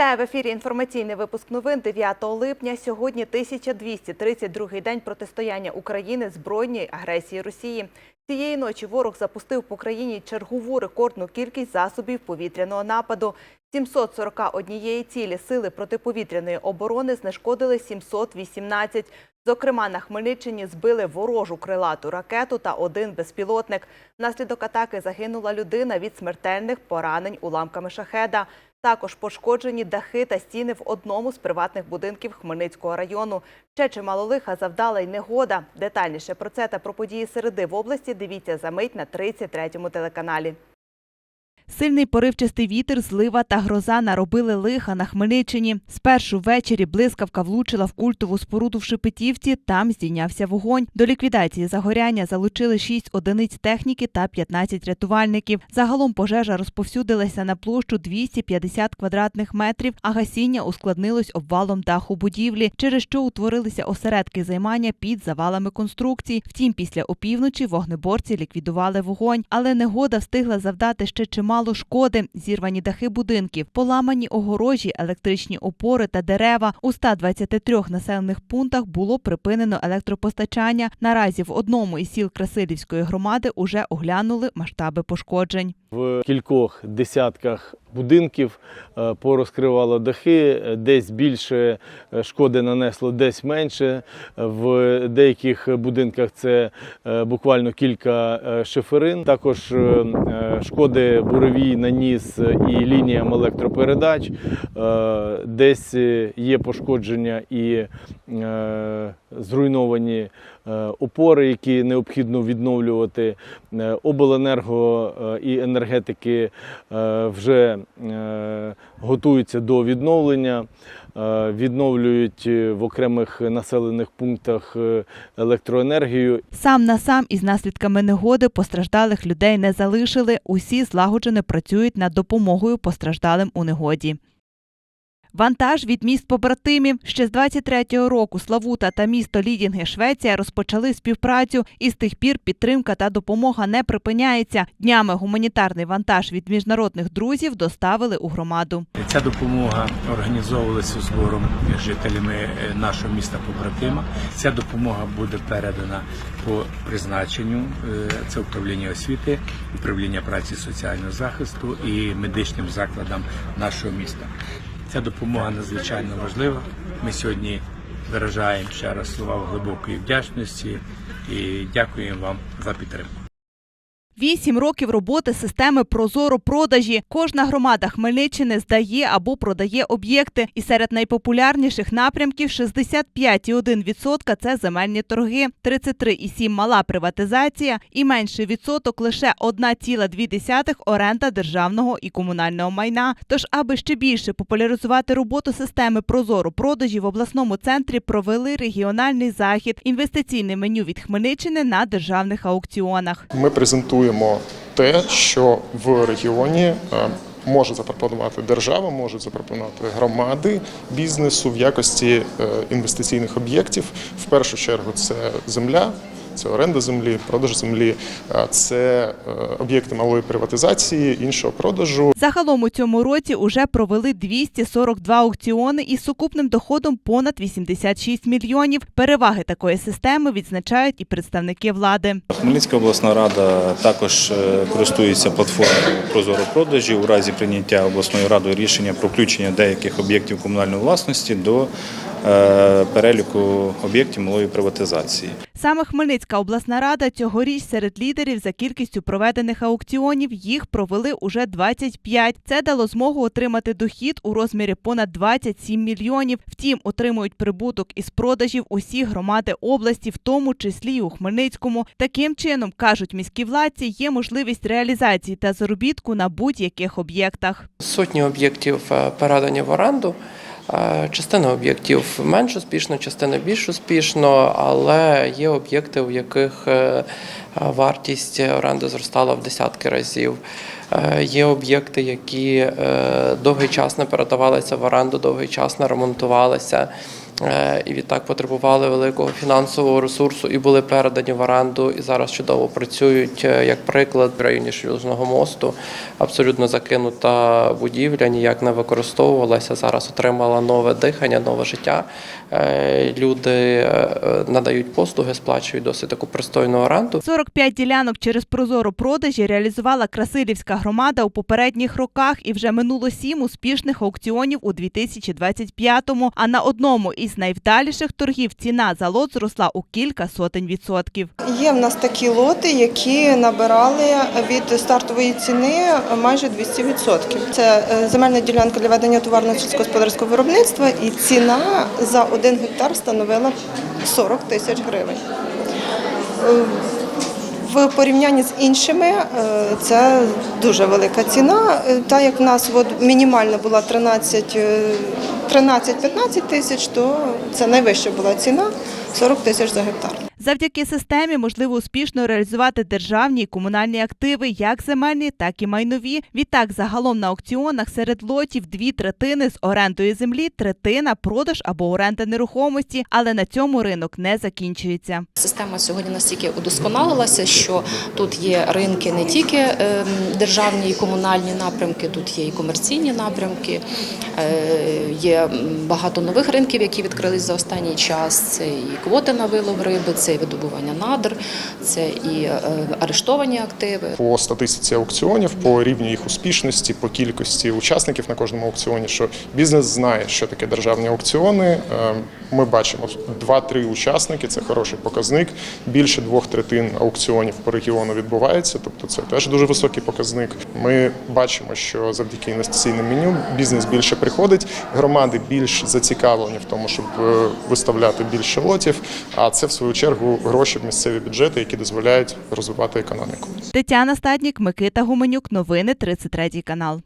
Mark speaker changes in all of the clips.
Speaker 1: Вітаю в ефірі. Інформаційний випуск новин 9 липня. Сьогодні 1232-й день протистояння України збройній агресії Росії. Цієї ночі ворог запустив по країні чергову рекордну кількість засобів повітряного нападу. 741 цілі сили протиповітряної оборони знешкодили 718. Зокрема, на Хмельниччині збили ворожу крилату ракету та один безпілотник. Внаслідок атаки загинула людина від смертельних поранень уламками шахеда. Також пошкоджені дахи та стіни в одному з приватних будинків Хмельницького району. Ще чимало лиха завдала й негода. Детальніше про це та про події середи в області дивіться за мить на 33-му телеканалі. Сильний поривчастий вітер, злива та гроза наробили лиха на Хмельниччині. Спершу ввечері блискавка влучила в культову споруду в Шепетівці, там здійнявся вогонь. До ліквідації загоряння залучили 6 одиниць техніки та 15 рятувальників. Загалом пожежа розповсюдилася на площу 250 квадратних метрів, а гасіння ускладнилось обвалом даху будівлі, через що утворилися осередки займання під завалами конструкцій. Втім, після опівночі вогнеборці ліквідували вогонь, але негода встигла завдати ще чимало шкоди. Зірвані дахи будинків, поламані огорожі, електричні опори та дерева. У 123 населених пунктах було припинено електропостачання. Наразі в одному із сіл Красилівської громади уже оглянули масштаби пошкоджень.
Speaker 2: В кількох десятках будинків е, порозкривало дахи, е, десь більше е, шкоди нанесло, десь менше. В деяких будинках це буквально кілька шиферин. Також шкоди буревій наніс і лініям електропередач. Десь є пошкодження і зруйновані опори, які необхідно відновлювати. Е, Обленерго е, і енергетики е, вже е, готуються до відновлення, е, відновлюють е, в окремих населених пунктах е, електроенергію
Speaker 1: Сам на сам із наслідками негоди постраждалих людей не залишили. Усі злагоджено працюють над допомогою постраждалим у негоді. Вантаж від міст побратимів ще з 23-го року Славута та місто Лідінги Швеція розпочали співпрацю, і з тих пір підтримка та допомога не припиняється. Днями гуманітарний вантаж від міжнародних друзів доставили у громаду.
Speaker 3: Ця допомога організовувалася збором жителями е, нашого міста побратима. Ця допомога буде передана по призначенню. Е, Це управління освіти, управління праці соціального захисту і медичним закладам нашого міста. Ця допомога надзвичайно важлива. Ми сьогодні виражаємо ще раз слова глибокої вдячності і дякуємо вам за підтримку.
Speaker 1: Вісім років роботи системи Прозоро продажі. Кожна громада Хмельниччини здає або продає об'єкти. І серед найпопулярніших напрямків 65,1% – це земельні торги, 33,7% – мала приватизація і менший відсоток лише 1,2% – оренда державного і комунального майна. Тож, аби ще більше популяризувати роботу системи Прозоро продажі в обласному центрі провели регіональний захід інвестиційне меню від Хмельниччини на державних аукціонах.
Speaker 4: Ми презентуємо те, що в регіоні е, може запропонувати держава, можуть запропонувати громади бізнесу в якості е, інвестиційних об'єктів. В першу чергу це земля. Це оренда землі, продаж землі, це е, об'єкти малої приватизації, іншого продажу.
Speaker 1: Загалом у цьому році уже провели 242 аукціони із сукупним доходом понад 86 мільйонів. Переваги такої системи відзначають і представники влади.
Speaker 5: Хмельницька обласна рада також е, користується платформою Прозоро продажі у разі прийняття обласною радою рішення про включення деяких об'єктів комунальної власності до е, переліку об'єктів малої приватизації.
Speaker 1: Саме Хмельницька обласна рада цьогоріч серед лідерів за кількістю проведених аукціонів їх провели уже 25. Це дало змогу отримати дохід у розмірі понад 27 мільйонів. Втім, отримують прибуток із продажів усі громади області, в тому числі й у Хмельницькому. Таким чином, кажуть міські владці, є можливість реалізації та заробітку на будь-яких об'єктах.
Speaker 6: Сотні об'єктів е, передані в оренду. Частина об'єктів менш успішно, частина більш успішно, але є об'єкти, у яких е, вартість оренди зростала в десятки разів. Е, Є об'єкти, які е, довгий час не передавалися в оренду, довгий час не ремонтувалися. Е, і відтак потребували великого фінансового ресурсу і були передані в оренду. І зараз чудово працюють. Е, Як приклад, в районі Шлюзного мосту абсолютно закинута будівля, ніяк не використовувалася. Зараз отримала нове дихання, нове життя. Е, Люди надають послуги, сплачують досить таку пристойну оренду.
Speaker 1: 45 ділянок через прозоро продажі реалізувала Красилівська громада у попередніх роках і вже минуло сім успішних аукціонів у 2025-му. А на одному із найвдаліших торгів ціна за лот зросла у кілька сотень відсотків.
Speaker 7: Є в нас такі лоти, які набирали від стартової ціни майже 200%. Це е, земельна ділянка для ведення товарно сільськогосподарського виробництва, і ціна за один гектар становила 40 тисяч гривень. В порівнянні з іншими е, це дуже велика ціна. Е, Та як в нас от мінімальна була 13 е, 13-15 тисяч, то це найвища була ціна 40 тисяч за гектар.
Speaker 1: Завдяки системі можливо успішно реалізувати державні і комунальні активи, як земельні, так і майнові. Відтак, загалом на аукціонах серед лотів дві третини з орендою землі, третина продаж або оренда нерухомості. Але на цьому ринок не закінчується.
Speaker 8: Система сьогодні настільки удосконалилася, що тут є ринки не тільки ем, державні і комунальні напрямки, тут є і комерційні напрямки. Е, Є багато нових ринків, які відкрились за останній час. Це і квоти на вилов риби, це і видобування надр, це і е, арештовані активи.
Speaker 4: по статистиці аукціонів, по рівню їх успішності, по кількості учасників на кожному аукціоні, що бізнес знає, що таке державні аукціони. Е, Ми бачимо 2-3 учасники, це хороший показник. Більше двох третин аукціонів по регіону відбувається, тобто це теж дуже високий показник. Ми бачимо, що завдяки інвестиційним меню бізнес більше приходить, громади більш зацікавлені в тому, щоб е, виставляти більше лотів. А це в свою чергу гроші в місцеві бюджети, які дозволяють розвивати економіку.
Speaker 1: Тетяна Стаднік, Микита Гуменюк. Новини 33 канал.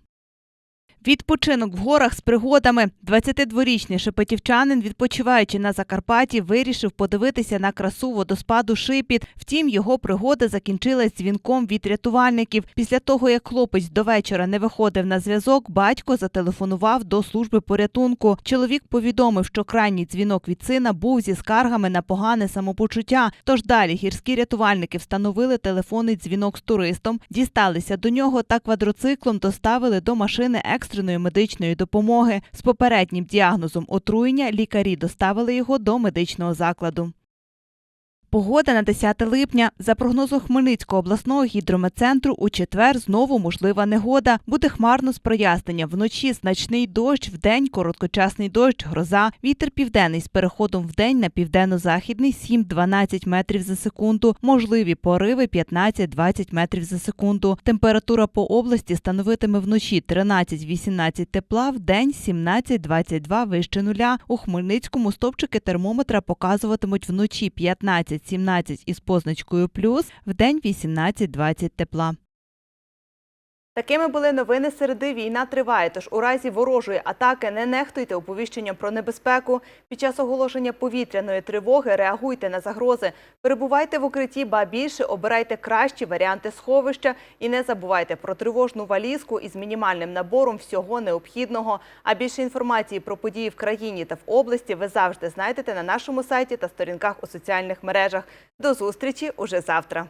Speaker 1: Відпочинок в горах з пригодами. 22-річний шепетівчанин, відпочиваючи на Закарпатті, вирішив подивитися на красу водоспаду Шипіт. Втім, його пригода закінчилась дзвінком від рятувальників. Після того, як хлопець до вечора не виходив на зв'язок, батько зателефонував до служби порятунку. Чоловік повідомив, що крайній дзвінок від сина був зі скаргами на погане самопочуття. Тож далі гірські рятувальники встановили телефонний дзвінок з туристом, дісталися до нього та квадроциклом доставили до машини екстреної медичної допомоги. З попереднім діагнозом отруєння лікарі доставили його до медичного закладу. Погода на 10 липня. За прогнозом Хмельницького обласного гідрометцентру у четвер знову можлива негода. Буде хмарно з проясненням. Вночі значний дощ, вдень короткочасний дощ, гроза. Вітер південний з переходом вдень на південно-західний 7-12 метрів за секунду. Можливі пориви 15-20 метрів за секунду. Температура по області становитиме вночі 13-18 тепла, вдень 17-22 вище нуля. У Хмельницькому стовпчики термометра показуватимуть вночі 15-17 із позначкою плюс, вдень 18-20 тепла. Такими були новини середи. Війна триває. Тож у разі ворожої атаки не нехтуйте оповіщенням про небезпеку. Під час оголошення повітряної тривоги реагуйте на загрози. Перебувайте в укритті, ба більше обирайте кращі варіанти сховища і не забувайте про тривожну валізку із мінімальним набором всього необхідного. А більше інформації про події в країні та в області ви завжди знайдете на нашому сайті та сторінках у соціальних мережах. До зустрічі уже завтра.